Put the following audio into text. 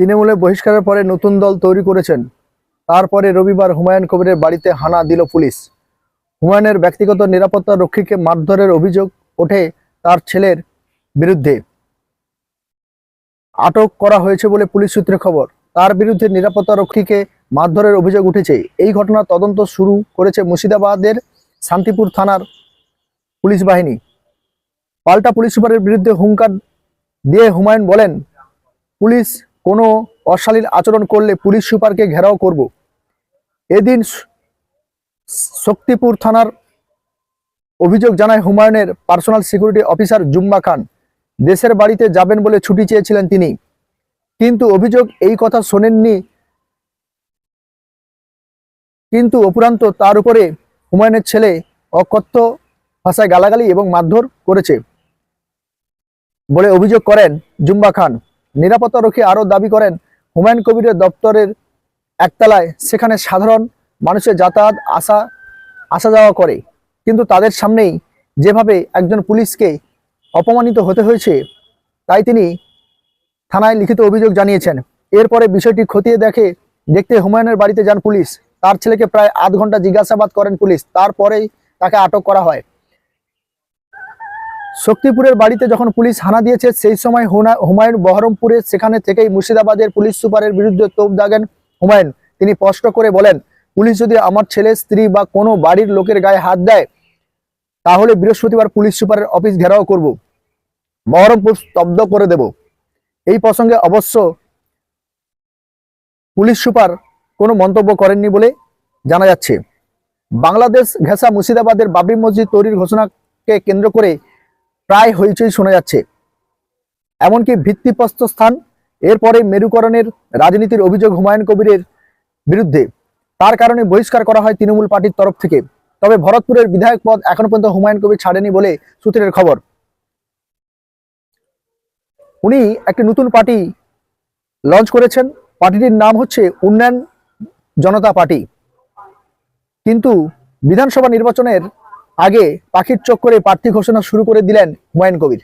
তৃণমূলে বহিষ্কারের পরে নতুন দল তৈরি করেছেন। তারপরে রবিবার হুমায়ুন কবিরের বাড়িতে হানা দিল পুলিশ। হুমায়ুনের ব্যক্তিগত নিরাপত্তা রক্ষীকে মারধরের অভিযোগ ওঠে তার ছেলের বিরুদ্ধে। আটক করা হয়েছে বলে পুলিশ সূত্রে খবর। তার বিরুদ্ধে নিরাপত্তা রক্ষীকে মারধরের অভিযোগ উঠেছে। এই ঘটনার তদন্ত শুরু করেছে মুর্শিদাবাদের শান্তিপুর থানার পুলিশ বাহিনী। পাল্টা পুলিশ সুপারের বিরুদ্ধে হুঙ্কার দিয়ে হুমায়ুন বলেন, পুলিশ কোনো অশালীন আচরণ করলে পুলিশ সুপারকে ঘেরাও করব। এদিন শক্তিপুর থানার অভিযোগ জানায় হুমায়ুনের personal security officer Jumma Khan. দেশের বাড়িতে যাবেন বলে ছুটি চেয়েছিলেন তিনি। কিন্তু অভিযোগ এই কথা শোনেননি। কিন্তু অপুরান্ত তার উপরে হুমায়ুনের ছেলে অকথ্য ভাষায় গালাগালি এবং মারধর করেছে বলে অভিযোগ করেন জুম্বা খান। নিরাপত্তারক্ষী আরও দাবি করেন, হুমায়ুন কবিরের দপ্তরের একতলায় সেখানে সাধারণ মানুষের যাতায়াত আসা আসা যাওয়া করে। কিন্তু তাদের সামনেই যেভাবে একজন পুলিশকে অপমানিত হতে হয়েছে, তাই তিনি থানায় লিখিত অভিযোগ জানিয়েছেন। এরপরে বিষয়টি খতিয়ে দেখে, দেখতে হুমায়ুনের বাড়িতে যান পুলিশ। তার ছেলেকে প্রায় আধ ঘণ্টা জিজ্ঞাসাবাদ করেন পুলিশ। তারপরেই তাকে আটক করা হয়। শক্তিপুরের বাড়িতে যখন পুলিশ হানা দিয়েছে, সেই সময় হুমায়ুন বহরমপুরে সেখানে থেকেই মুর্শিদাবাদের পুলিশ সুপারের বিরুদ্ধে তোপ দাগেন হুমায়ুন। তিনি স্পষ্ট করে বলেন, পুলিশ যদি আমার ছেলে, স্ত্রী বা কোনো বাড়ির লোকের গায়ে হাত দেয়, তাহলে বৃহস্পতিবার পুলিশ সুপারের অফিস ঘেরাও করব। বহরমপুর স্তব্ধ করে দেব। এই প্রসঙ্গে অবশ্য পুলিশ সুপার কোনো মন্তব্য করেননি বলে জানা যাচ্ছে। বাংলাদেশ ঘেঁষা মুর্শিদাবাদের বাবরি মসজিদ তৈরির ঘোষণাকে কেন্দ্র করে প্রায় হইচই শোনা যাচ্ছে। এমনকি ভিত্তিপ্রস্ত স্থান, এরপরে মেরুকরণের রাজনীতির অভিযোগ হুমায়ুন কবিরের বিরুদ্ধে। তার কারণে বহিষ্কার করা হয় তৃণমূল পার্টির তরফ থেকে। তবে ভরতপুরের বিধায়ক পদ এখনও পর্যন্ত হুমায়ুন কবির ছাড়েনি বলে সূত্রের খবর। উনি একটি নতুন পার্টি লঞ্চ করেছেন। পার্টিটির নাম হচ্ছে উন্নয়ন জনতা পার্টি। কিন্তু বিধানসভা নির্বাচনের আগে পাখির চক্করে প্রার্থী ঘোষণা শুরু করে দিলেন ময়েন কবির।